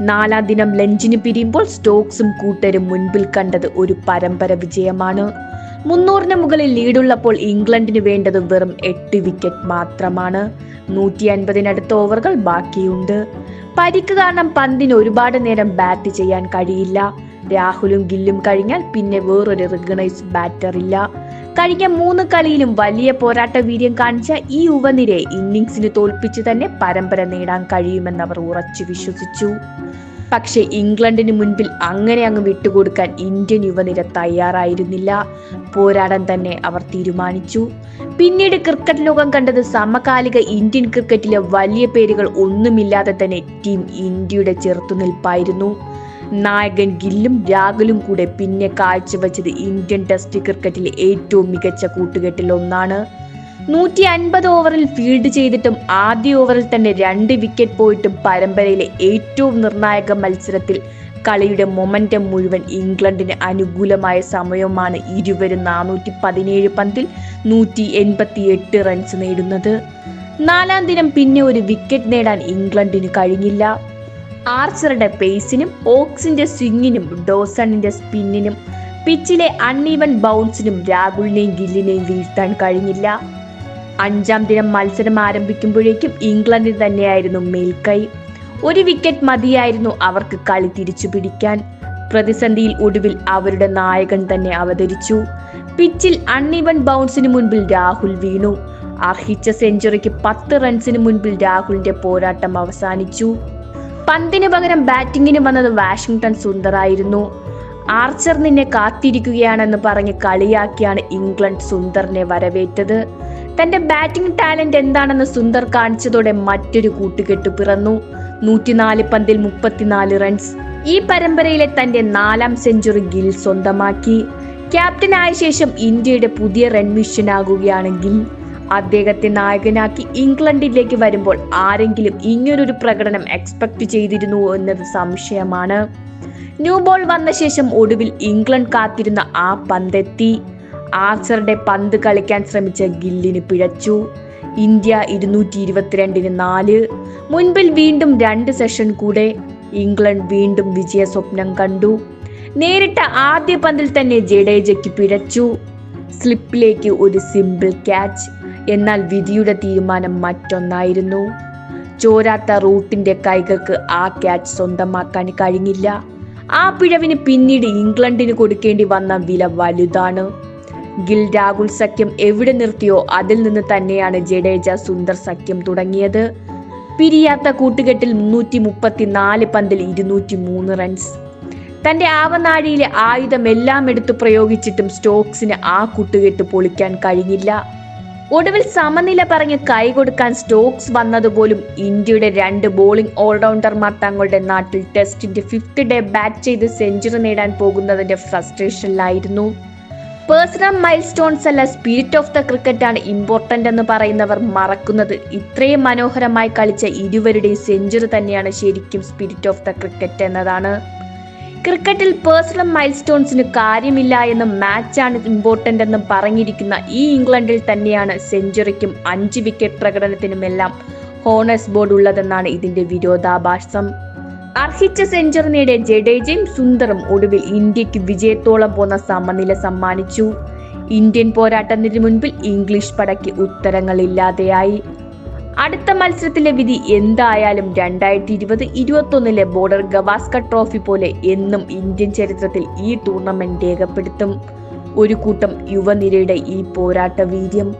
നാലാം ദിനം ലഞ്ചിന് പിരിയുമ്പോൾ സ്റ്റോക്സും കൂട്ടരും മുൻപിൽ കണ്ടത് ഒരു പരമ്പര വിജയമാണ്. മുന്നൂറിന് മുകളിൽ ലീഡുള്ളപ്പോൾ ഇംഗ്ലണ്ടിന് വേണ്ടത് വെറും എട്ട് വിക്കറ്റ് മാത്രമാണ്. നൂറ്റി അൻപതിനടുത്ത ഓവറുകൾ ബാക്കിയുണ്ട്. പരിക്ക് കാരണം പന്തിന് ഒരുപാട് നേരം ബാറ്റ് ചെയ്യാൻ കഴിയില്ല. രാഹുലും ഗില്ലും കഴിഞ്ഞാൽ പിന്നെ വേറൊരു റിഗണൈസ് ബാറ്റർ ഇല്ല. കഴിഞ്ഞ മൂന്ന് കളിയിലും വലിയ പോരാട്ട വീര്യം കാണിച്ച ഈ യുവനിരയെ ഇന്നിങ്സിന് തോൽപ്പിച്ച് തന്നെ പരമ്പര നേടാൻ കഴിയുമെന്ന് അവർ ഉറച്ചു വിശ്വസിച്ചു. പക്ഷെ ഇംഗ്ലണ്ടിന് മുൻപിൽ അങ്ങനെ അങ്ങ് വിട്ടുകൊടുക്കാൻ ഇന്ത്യൻ യുവനിര തയ്യാറായിരുന്നില്ല. പോരാടാൻ തന്നെ അവർ തീരുമാനിച്ചു. പിന്നീട് ക്രിക്കറ്റ് ലോകം കണ്ടത് സമകാലിക ഇന്ത്യൻ ക്രിക്കറ്റിലെ വലിയ പേരുകൾ ഒന്നുമില്ലാതെ തന്നെ ടീം ഇന്ത്യയുടെ ചെറുത്തുനിൽപ്പായിരുന്നു. നായകൻ ഗില്ലും രാഹുലും കൂടെ പിന്നെ കാഴ്ചവെച്ചത് ഇന്ത്യൻ ടെസ്റ്റ് ക്രിക്കറ്റിലെ ഏറ്റവും മികച്ച കൂട്ടുകെട്ടിൽ ഒന്നാണ്. നൂറ്റി അൻപത് ഓവറിൽ ഫീൽഡ് ചെയ്തിട്ടും ആദ്യ ഓവറിൽ തന്നെ രണ്ട് വിക്കറ്റ് പോയിട്ടും പരമ്പരയിലെ ഏറ്റവും നിർണായക മത്സരത്തിൽ കളിയുടെ മൊമെന്റം മുഴുവൻ ഇംഗ്ലണ്ടിന് അനുകൂലമായ സമയമാണ് ഇരുവരും നാനൂറ്റി പതിനേഴ് പന്തിൽ നൂറ്റി എൺപത്തി എട്ട് റൺസ് നേടുന്നത്. നാലാം ദിനം പിന്നെ ഒരു വിക്കറ്റ് നേടാൻ ഇംഗ്ലണ്ടിന് കഴിഞ്ഞില്ല. ആർച്ചറുടെ പേസിനും ഓക്സിന്റെ സ്വിങ്ങിനും ഡോസണിന്റെ സ്പിന്നിനും പിച്ചിലെ അൺഈവൻ ബൗൺസിനും രാഹുലിനെയും ഗില്ലിനെയും വീഴ്ത്താൻ കഴിഞ്ഞില്ല. അഞ്ചാം ദിനം മത്സരം ആരംഭിക്കുമ്പോഴേക്കും ഇംഗ്ലണ്ടിൽ തന്നെയായിരുന്നു മേൽക്കൈ. ഒരു വിക്കറ്റ് മതിയായിരുന്നു അവർക്ക് കളി തിരിച്ചു പിടിക്കാൻ. പ്രതിസന്ധിയിൽ ഒടുവിൽ അവരുടെ നായകൻ തന്നെ അവതരിച്ചു. പിച്ചിൽ അൺഈവൻ ബൗൺസിന് മുൻപിൽ രാഹുൽ വീണു. അർഹിച്ച സെഞ്ചുറിക്ക് പത്ത് റൺസിന് മുൻപിൽ രാഹുലിന്റെ പോരാട്ടം അവസാനിച്ചു. പന്തിന് പകരം ബാറ്റിങ്ങിന് വന്നത് വാഷിങ്ടൺ സുന്ദറായിരുന്നു. ആർച്ചർ നിന്നെ കാത്തിരിക്കുകയാണെന്ന് പറഞ്ഞ് കളിയാക്കിയാണ് ഇംഗ്ലണ്ട് സുന്ദറിനെ വരവേറ്റത്. തന്റെ ബാറ്റിംഗ് ടാലന്റ് എന്താണെന്ന് സുന്ദർ കാണിച്ചതോടെ മറ്റൊരു കൂട്ടുകെട്ട് പിറന്നു. നൂറ്റിനാല് പന്തിൽ മുപ്പത്തിനാല് റൺസ്. ഈ പരമ്പരയിലെ തന്റെ നാലാം സെഞ്ചുറി ഗിൽ സ്വന്തമാക്കി. ക്യാപ്റ്റനായ ശേഷം ഇന്ത്യയുടെ പുതിയ റൺ മിഷനാകുകയാണ് ഗിൽ അദ്ദേഹത്തെ നായകനാക്കി ഇംഗ്ലണ്ടിലേക്ക് വരുമ്പോൾ ആരെങ്കിലും ഇങ്ങനൊരു പ്രകടനം എക്സ്പെക്ട് ചെയ്തിരുന്നു എന്നത് സംശയമാണ്. ന്യൂ ബോൾ വന്ന ശേഷം ഒടുവിൽ ഇംഗ്ലണ്ട് കാത്തിരുന്ന ആ പന്തെത്തി. ആർച്ചറുടെ പന്ത് കളിക്കാൻ ശ്രമിച്ച ഗില്ലിന് പിഴച്ചു. ഇന്ത്യ ഇരുന്നൂറ്റി ഇരുപത്തിരണ്ടിന് നാല്. മുൻപിൽ വീണ്ടും രണ്ട് സെഷൻ കൂടെ. ഇംഗ്ലണ്ട് വീണ്ടും വിജയ സ്വപ്നം കണ്ടു. നേരിട്ട ആദ്യ പന്തിൽ തന്നെ ജഡേജയ്ക്ക് പിഴച്ചു. സ്ലിപ്പിലേക്ക് ഒരു സിമ്പിൾ ക്യാച്ച് എന്നാൽ വിധിയുടെ തീരുമാനം മറ്റൊന്നായിരുന്നു. ചോരാത്ത റൂട്ടിന്റെ കൈകൾക്ക് ആ ക്യാച്ച് സ്വന്തമാക്കാൻ കഴിഞ്ഞില്ല. ആ പിഴവിന് പിന്നീട് ഇംഗ്ലണ്ടിന് കൊടുക്കേണ്ടി വന്ന വില വലുതാണ്. ഗിൽ രാഹുൽ സഖ്യം എവിടെ നിർത്തിയോ അതിൽ നിന്ന് തന്നെയാണ് ജഡേജ സുന്ദർ സഖ്യം തുടങ്ങിയത്. പിരിയാത്ത കൂട്ടുകെട്ടിൽ മുന്നൂറ്റി മുപ്പത്തിനാല് പന്തിൽ ഇരുന്നൂറ്റി മൂന്ന് റൺസ്. തന്റെ ആവനാഴിയിലെ ആയുധം എല്ലാം എടുത്തു പ്രയോഗിച്ചിട്ടും സ്റ്റോക്സിന് ആ കൂട്ടുകെട്ട് പൊളിക്കാൻ കഴിഞ്ഞില്ല. ഒടുവിൽ സമനില പറഞ്ഞ് കൈ കൊടുക്കാൻ സ്റ്റോക്സ് വന്നതുപോലും ഇന്ത്യയുടെ രണ്ട് ബോളിംഗ് ഓൾറൗണ്ടർമാർ തങ്ങളുടെ നാട്ടിൽ ടെസ്റ്റിന്റെ ഫിഫ്ത് ഡേ ബാറ്റ് ചെയ്ത് സെഞ്ചുറി നേടാൻ പോകുന്നതിന്റെ ഫ്രസ്ട്രേഷനിലായിരുന്നു. പേഴ്സണൽ മൈൽ സ്റ്റോൺസ് അല്ല സ്പിരിറ്റ് ഓഫ് ദ ക്രിക്കറ്റ് ആണ് ഇമ്പോർട്ടന്റ് എന്ന് പറയുന്നവർ മറക്കുന്നത്. ഇത്രയും മനോഹരമായി കളിച്ച ഇരുവരുടെയും സെഞ്ചുറി തന്നെയാണ് ശരിക്കും സ്പിരിറ്റ് ഓഫ് ദ ക്രിക്കറ്റ് എന്നതാണ്. ക്രിക്കറ്റിൽ പേഴ്സണൽ മൈൽ സ്റ്റോൺസിന് കാര്യമില്ല എന്നും മാച്ചാണ് ഇമ്പോർട്ടന്റ് എന്നും പറഞ്ഞിരിക്കുന്ന ഈ ഇംഗ്ലണ്ടിൽ തന്നെയാണ് സെഞ്ചുറിക്കും അഞ്ച് വിക്കറ്റ് പ്രകടനത്തിനുമെല്ലാം ഹോണേഴ്സ് ബോർഡ് ഉള്ളതെന്നാണ് ഇതിന്റെ വിരോധാഭാസം. അർഹിച്ച സെഞ്ചുറി നേടിയ ജഡേജയും സുന്ദറും ഒടുവിൽ ഇന്ത്യയ്ക്ക് വിജയത്തോളം പോന്ന സമനില സമ്മാനിച്ചു. ഇന്ത്യൻ പോരാട്ടത്തിന് മുൻപിൽ ഇംഗ്ലീഷ് പടയ്ക്ക് ഉത്തരങ്ങളില്ലാതെയായി. അടുത്ത മത്സരത്തിലെ വിധി എന്തായാലും രണ്ടായിരത്തി ഇരുപത് ഇരുപത്തൊന്നിലെ ബോർഡർ ഗവാസ്കർ ട്രോഫി പോലെ എന്നും ഇന്ത്യൻ ചരിത്രത്തിൽ ഈ ടൂർണമെന്റ് രേഖപ്പെടുത്തും. ഒരു കൂട്ടം യുവനിരയുടെ ഈ പോരാട്ട വീര്യം